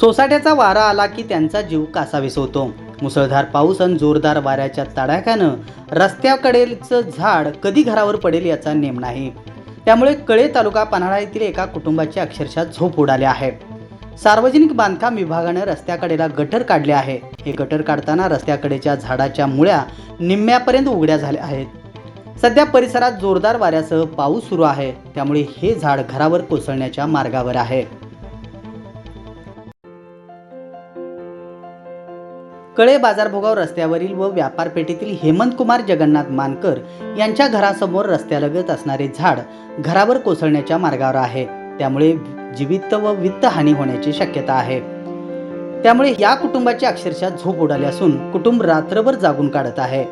सोसाट्याचा वारा आला की त्यांचा जीव कासावीस होतो. मुसळधार पाऊस आणि जोरदार वाऱ्याच्या तडाख्यानं रस्त्याकडेचं झाड कधी घरावर पडेल याचा नेम नाही. त्यामुळे कळे तालुका पन्हाळा येथील एका कुटुंबाची अक्षरशः झोप उडाली आहे. सार्वजनिक बांधकाम विभागानं रस्त्याकडेला गटर काढले आहे. हे गटर काढताना रस्त्याकडेच्या झाडाच्या मुळ्या निम्म्यापर्यंत उघड्या झाल्या आहेत. सध्या परिसरात जोरदार वाऱ्यासह पाऊस सुरू आहे. त्यामुळे हे झाड घरावर कोसळण्याच्या मार्गावर आहे. कळे बाजारभोगाव रस्त्यावरील व व्यापारपेठेतील हेमंत कुमार जगन्नाथ मानकर यांच्या घरासमोर रस्त्यालगत असणारे झाड घरावर कोसळण्याच्या मार्गावर आहे. त्यामुळे जीवित व वित्त हानी होण्याची शक्यता आहे. त्यामुळे या कुटुंबाची अक्षरशः झोप उडाली असून कुटुंब रात्रभर जागून काढत आहे.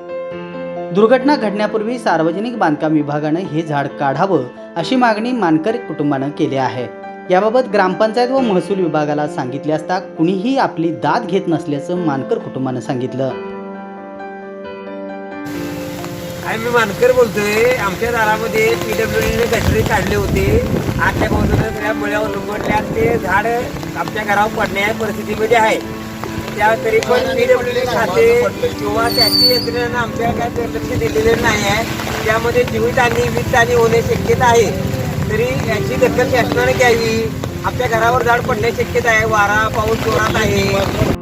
दुर्घटना घडण्यापूर्वी सार्वजनिक बांधकाम विभागानं हे झाड काढावं अशी मागणी मानकर कुटुंबानं केली आहे. याबाबत ग्रामपंचायत व महसूल विभागाला सांगितले असता कुणीही आपली दाद घेत नसल्याचं मानकर कुटुंबानं सांगितलं. आहे मी मानकर बोलतोय. आमच्या दारामध्ये पीडब्ल्यूडीने गटरे काढले होते. आजच्या बाजूने सगळ्या मुळ्या उलगडल्या ते झाड आमच्या घरावर पडण्या परिस्थितीमध्ये आहे. त्या तरी पण पीडब्ल्यूडी खाते किंवा त्याची यंत्रणेनं आमच्या काय लक्ष दिलेले नाही आहे. त्यामध्ये जीवित आणि वित्त आणि होण्याची शक्यता आहे. तरी याची दखल शासनाने घ्यावी. आपल्या घरावर झाड पडण्याची शक्यता आहे. वारा पाऊस जोरात आहे.